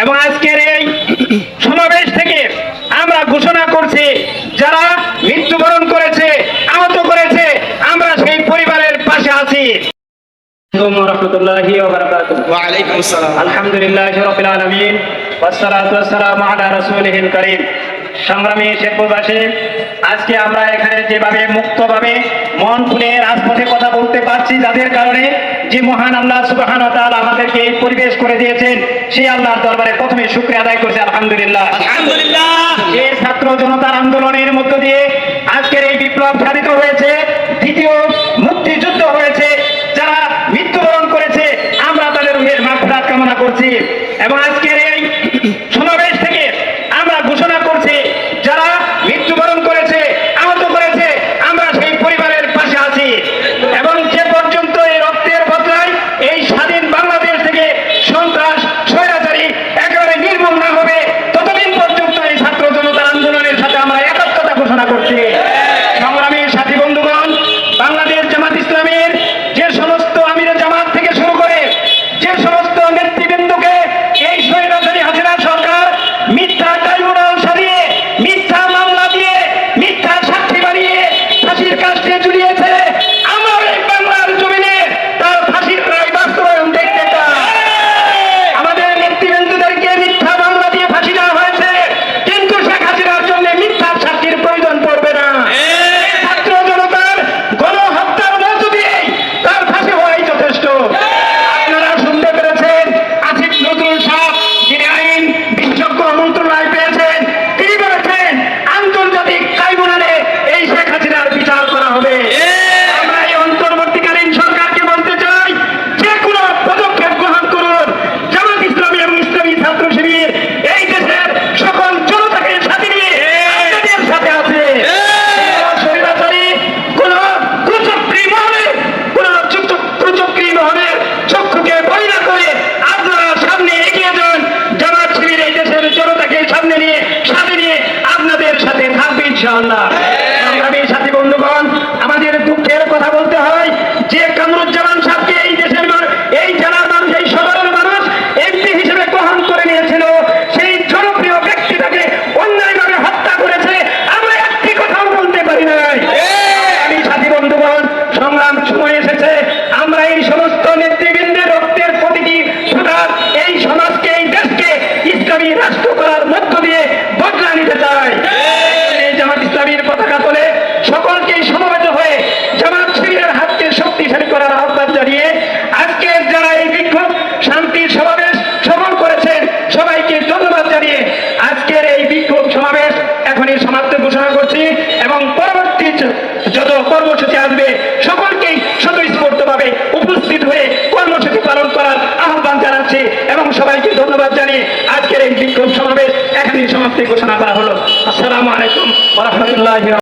এবং আজকের এই সমাবেশ থেকে আমরা ঘোষণা করছি যারা মৃত্যুবরণ করেছে আহত করেছে আমরা সেই পরিবারের পাশে আছি। আলহামদুলিল্লাহ সংগ্রামী আজকে আমরা এখানে যেভাবে মুক্তভাবে মন খুলে রাজপথে কথা বলতে পারছি যাদের কারণে যে মহান আল্লাহ সুবাহান আমাদেরকে পরিবেশ করে দিয়েছেন সেই আল্লাহর দরবারে প্রথমে শুক্রিয়া আদায় করছে আলহামদুলিল্লাহ। আলহামদুলিল্লাহ। যে ছাত্র জনতার আন্দোলনের মধ্য দিয়ে আজকের এই বিপ্লব সাধিত হয়েছে দ্বিতীয় মুক্তিযুদ্ধ হয়েছে যারা মৃত্যুবরণ করেছে আমরা তাদের উমের মাফরাত কামনা করছি। এবং আজকে 枪了。কর্মসূচি আসবে। সকলকেই স্বতঃস্ফূর্তভাবে উপস্থিত হয়ে কর্মসূচি পালন করার আহ্বান জানাচ্ছি এবং সবাইকে ধন্যবাদ জানিয়ে আজকের এই বিক্ষোভ সমাবেশ এখানেই সমাপ্তি ঘোষণা করা হলো। আসসালামু আলাইকুম রহমতুল্লাহ